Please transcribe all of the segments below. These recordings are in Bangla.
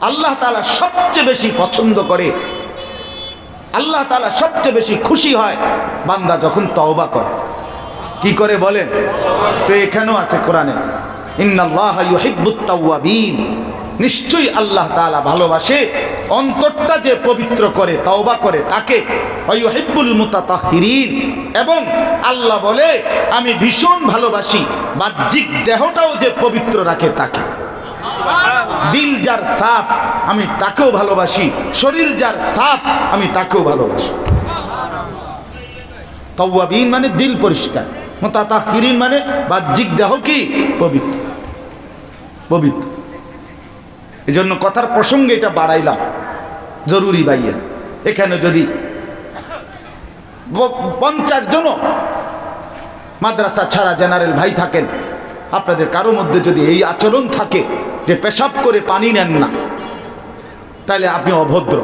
আল্লাহ তালা সবচেয়ে বেশি পছন্দ করে। আল্লাহ তালা সবচেয়ে বেশি খুশি হয় বান্দা যখন তওবা করে। কি করে বলেন? তো এখানেও আছে কোরআনে। নিশ্চয়ই আল্লাহ তাআলা ভালোবাসে। অন্তরটা যে পবিত্র করে, তওবা করে, তাকে এবং আল্লাহ বলে, আমি ভীষণ ভালোবাসি। বাহ্যিক দেহটাও যে পবিত্র রাখে তাকে। দিল যার সাফ, আমি তাকেও ভালোবাসি। শরীর যার সাফ, আমি তাকেও ভালোবাসি। তওয়াবিন মানে দিল পরিষ্কার মোতাতাহিরিন মানে বাহ্যিক দেহ কি? পবিত্র। পবিত্র। এই জন্য কথার প্রসঙ্গে এটা বাড়াইলাম। জরুরি ভাইয়া, এখানে যদি পঞ্চাশ জনও মাদ্রাসা ছাড়া জেনারেল ভাই থাকেন আপনাদের কারও মধ্যে যদি এই আচরণ থাকে যে পেশাব করে পানি নেন না তাহলে আপনি অভদ্র।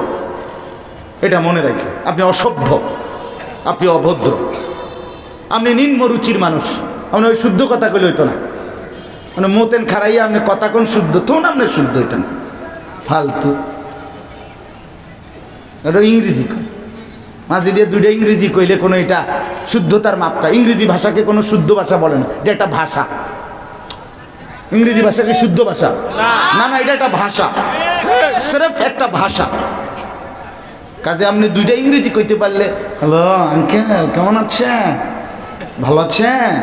এটা মনে রাখেন, আপনি অসভ্য, আপনি অভদ্র। আপনি নিম্ন রুচির মানুষ, আপনি ওই শুদ্ধ কথা কইলে হইতো না। মানে মোতেন খারাইয়া আপনি কথা কোন শুদ্ধ তখন আপনি শুদ্ধ হইতেন। ফালতু। এটা ইংরেজি মাঝে দিয়ে দুইটা ইংরেজি কইলে কোনো এটা শুদ্ধতার মাপকা ইংরেজি ভাষাকে কোনো শুদ্ধ ভাষা বলে না, এটা একটা ভাষা। ইংরেজি ভাষা কি শুদ্ধ ভাষা? না না, এটা একটা ভাষা। স্রেফ একটা ভাষা। কাজে আপনি দুইটা ইংরেজি কইতে পারলে হ্যালো আঙ্কেল কেমন আছেন? ভালো আছেন?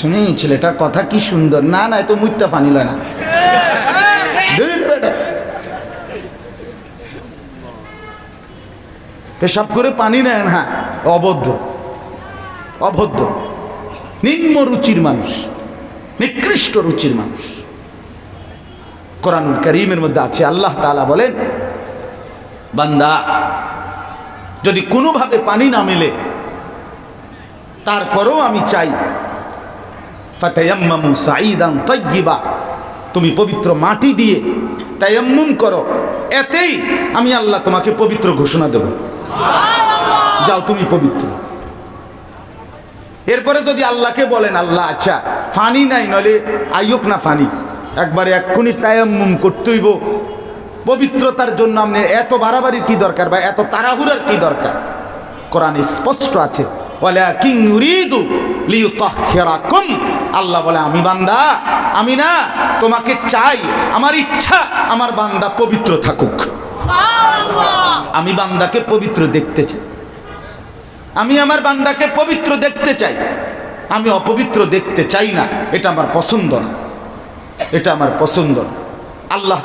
শুনি ছেলেটার কথা কি সুন্দর। না না এত মুইতা পানি লয় না। পেশাব করে পানি নেন হ্যাঁ অবদ্ধ। অভদ্র নিম্ন রুচির মানুষ। নিকৃষ্ট রুচির মানুষ। কোরআনুল করিমের মধ্যে আছে, আল্লাহ তাআলা বলেন, বান্দা, যদি কোনোভাবে পানি না মেলে, তারপরেও আমি চাই, ফাতায়াম্মামু সাঈদান তাইয়্যিবা, তুমি পবিত্র মাটি দিয়ে তায়াম্মুম করো, এতেই আমি আল্লাহ তোমাকে পবিত্র ঘোষণা দেব। যাও তুমি পবিত্র। এরপরে যদি আল্লাহকে বলেন, আল্লাহ আচ্ছা ফানি নাই নলে আইয়ক না ফানি। একবারে এক্ষুনি তায়াম্মুম করতে হইব। পবিত্রতার জন্য আপনি এত বাড়াবাড়ির কি দরকার বা এত তাড়াহুড়ার কি দরকার? কোরআনে স্পষ্ট আছে বলে কিং লিইউতাহহিরাকুম আল্লাহ বলে আমি বান্দা আমি না তোমাকে চাই আমার ইচ্ছা আমার বান্দা পবিত্র থাকুক। আমি বান্দাকে পবিত্র দেখতে চাই। আমি আমার বান্দাকে পবিত্র দেখতে চাই। আমি অপবিত্র দেখতে চাই না এটা আমার পছন্দ না। এটা আমার পছন্দ না। আল্লাহ